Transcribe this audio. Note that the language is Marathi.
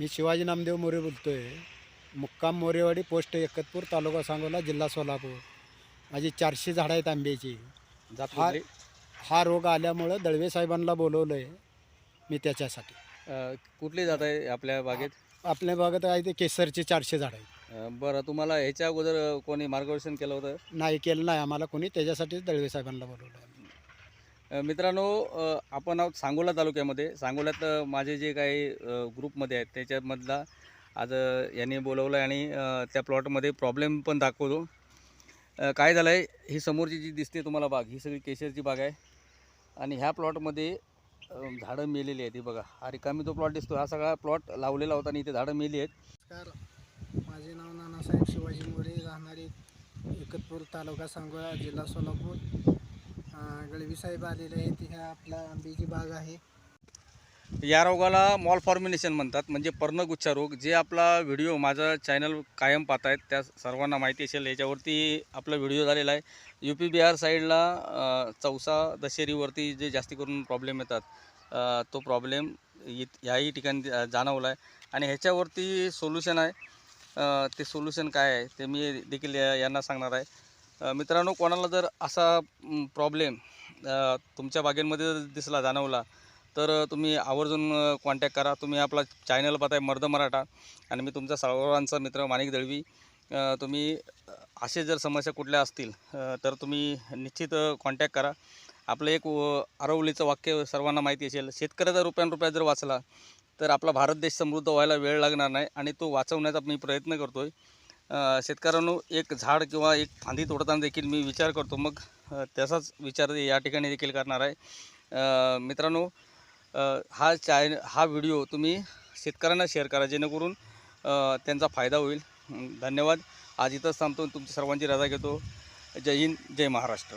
मी शिवाजी नामदेव मोरे बोलतोय. मुक्काम मोरेवाडी पोस्ट एकतपूर तालुका सांगोला जिल्हा सोलापूर. माझी चारशे झाडं आहेत आंब्याची. जात हा- कुठली? हा रोग आल्यामुळं दळवे साहेबांना बोलवलं आहे मी त्याच्यासाठी. अ, कुठली जात आहे आपल्या बागेत? आपल्या भागात आहे ते केसरचे चारशे झाडं आहेत. अ, बरं तुम्हाला ह्याच्या अगोदर कोणी मार्गदर्शन केलं होतं? नाही केलं नाही. आम्हाला कोणी त्याच्यासाठीच दळवे साहेबांना बोलवलं आहे मित्रांनो आपण आहोत सांगोला तालुक्यामध्ये. सांगोल्यात माझे जे काही ग्रुपमध्ये आहेत त्याच्यामधला आज यांनी बोलवलं आहे आणि त्या प्लॉटमध्ये प्रॉब्लेम पण दाखवतो. काय झालं आहे ही समोरची जी दिसते तुम्हाला बाग ही सगळी केशरची बाग आहे. आणि ह्या प्लॉटमध्ये झाडं मेलेली आहेत. ही बघा हा रिकामी जो प्लॉट दिसतो हा सगळा प्लॉट लावलेला होता आणि इथे झाडं मेली आहेत. नमस्कार. माझे नाव नानासाहेब शिवाजी मोरे राहणारे एकतपूर तालुका सांगोला जिल्हा सोलापूर. गळवीसाहेब आलेले आहेत. ह्या आपला आंब्याची बाग आहे. या रोगाला मॉल फॉर्मिनेशन म्हणतात म्हणजे पर्णगुच्छा रोग जे आपला व्हिडिओ माझं चॅनल कायम पाहतायत त्या सर्वांना माहिती असेल. याच्यावरती आपला व्हिडिओ झालेला आहे. यू पी बिहार साईडला चौसा दशेरीवरती जे जास्ती करून प्रॉब्लेम येतात तो प्रॉब्लेम ह्याही ठिकाणी जाणवला आहे आणि ह्याच्यावरती सोल्युशन आहे. ते सोल्युशन काय आहे ते मी देखील या- यांना सांगणार आहे. मित्रांनो कोणाला जर असा प्रॉब्लेम तुमच्या बागेमध्ये जर दिसला जाणवला तर तुम्ही आवर्जून कॉन्टॅक्ट करा. तुम्ही आपला चॅनल पाहताय मर्द मराठा आणि मी तुमचा सर्वांचा मित्र माणिक दळवी. तुम्ही असे जर समस्या कुठल्या असतील तर तुम्ही निश्चित कॉन्टॅक्ट करा. आपलं एक व- आरवलीचं वाक्य सर्वांना माहिती असेल शेतकऱ्याचा रुपयान रुपया जर वाचला तर आपला भारत देश समृद्ध व्हायला वेळ लागणार नाही आणि तो वाचवण्याचा मी प्रयत्न करतो आहे शेतकऱ्यांनो एक झाड किंवा एक फांदी तोडताना देखील मी विचार करतो. मग त्याचाच विचार या ठिकाणी देखील करणार आहे. मित्रांनो हा चाय हा व्हिडिओ तुम्ही शेतकऱ्यांना शेअर करा जेणेकरून त्यांचा फायदा होईल. धन्यवाद. आज इथंच थांबतो तुमची सर्वांची रजा घेतो. जय हिंद जय महाराष्ट्र.